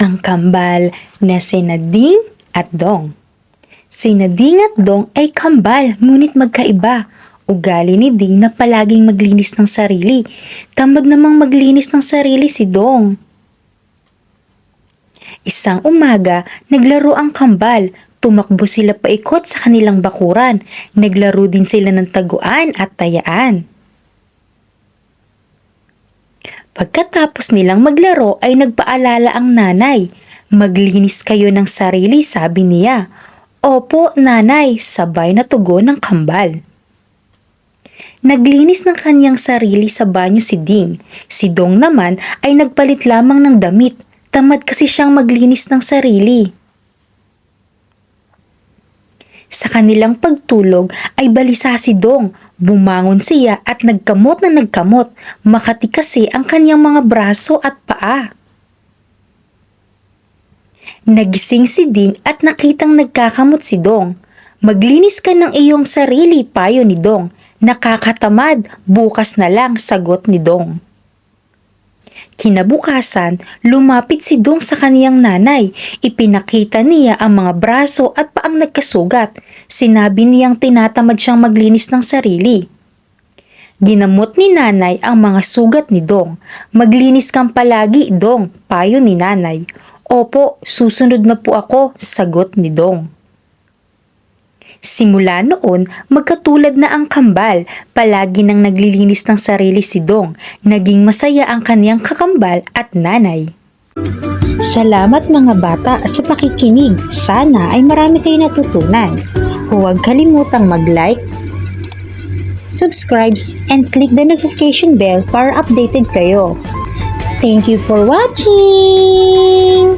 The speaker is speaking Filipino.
magkambal na sina Ding at Dong. Sina Ding at Dong ay kambal ngunit magkaiba. Ugali ni Ding na palaging maglinis ng sarili. Tamad namang maglinis ng sarili si Dong. Isang umaga, naglaro ang kambal. Tumakbo sila paikot sa kanilang bakuran. Naglaro din sila ng taguan at tayaan. Pagkatapos nilang maglaro ay nagpaalala ang nanay. Maglinis kayo ng sarili, sabi niya. Opo, nanay, sabay na tugon ng kambal. Naglinis ng kanyang sarili sa banyo si Ding. Si Dong naman ay nagpalit lamang ng damit. Tamad kasi siyang maglinis ng sarili. Sa kanilang pagtulog ay balisa si Dong. Bumangon siya at nagkamot na nagkamot. Makati kasi ang kanyang mga braso at paa. Nagising si Ding at nakitang nagkakamot si Dong. Maglinis ka ng iyong sarili, payo ni Dong. Nakakatamad, bukas na lang, sagot ni Dong. Kinabukasan, lumapit si Dong sa kaniyang nanay. Ipinakita niya ang mga braso at paang nagkasugat. Sinabi niyang tinatamad siyang maglinis ng sarili. Ginamot ni nanay ang mga sugat ni Dong. Maglinis kang palagi, Dong, payo ni nanay. Opo, susunod na po ako, sagot ni Dong. Simula noon, magkatulad na ang kambal, palagi nang naglilinis ng sarili si Dong. Naging masaya ang kaniyang kakambal at nanay. Salamat mga bata sa pakikinig. Sana ay marami kayo natutunan. Huwag kalimutang mag-like, subscribe, and click the notification bell para updated kayo. Thank you for watching!